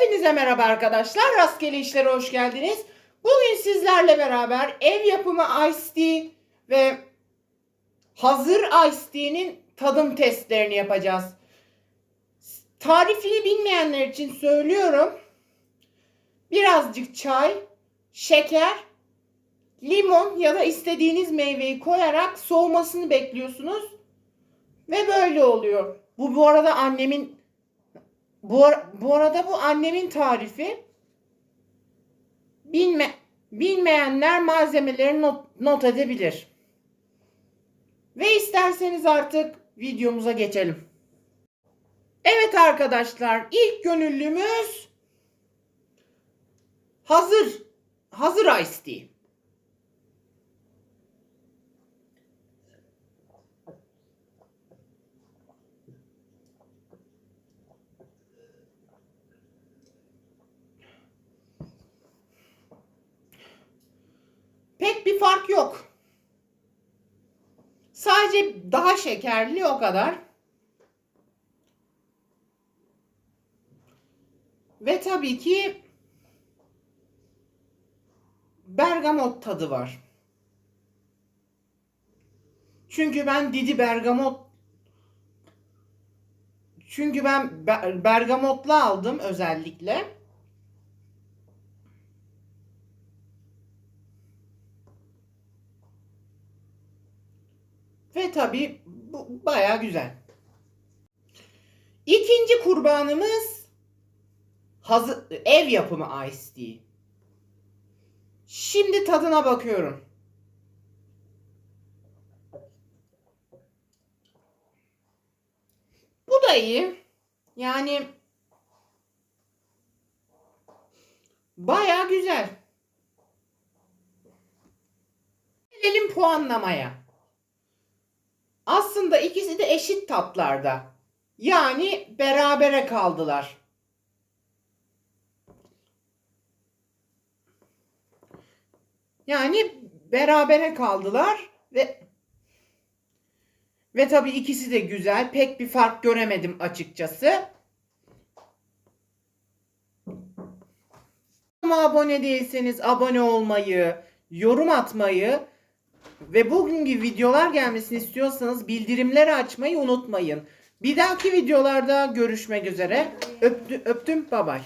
Hepinize merhaba arkadaşlar. Rastgele işlere hoş geldiniz. Bugün sizlerle beraber ev yapımı Ice Tea ve hazır Ice Tea'nin tadım testlerini yapacağız. Tarifini bilmeyenler için söylüyorum. Birazcık çay, şeker, limon ya da istediğiniz meyveyi koyarak soğumasını bekliyorsunuz. Ve böyle oluyor. Bu bu arada annemin bu, bu arada bu annemin tarifi. Bilme, bilmeyenler malzemeleri not, not edebilir. Ve isterseniz artık videomuza geçelim. Evet arkadaşlar ilk gönüllümüz hazır hazır Ice Tea. Bir fark yok. Sadece daha şekerli o kadar. Ve tabii ki bergamot tadı var. Çünkü ben Didi bergamot çünkü ben Ber- bergamotlu aldım özellikle. Ve tabii bu baya güzel. İkinci kurbanımız hazır, ev yapımı Ice Tea. Şimdi tadına bakıyorum. Bu da iyi. Yani baya güzel. Gelelim puanlamaya. Aslında ikisi de eşit tatlarda. Yani berabere kaldılar. Yani berabere kaldılar ve ve tabii ikisi de güzel. Pek bir fark göremedim açıkçası. Ama abone değilseniz abone olmayı, yorum atmayı ve bugünkü videolar gelmesini istiyorsanız bildirimleri açmayı unutmayın. Bir dahaki videolarda görüşmek üzere. Öptü, öptüm. Bay bay.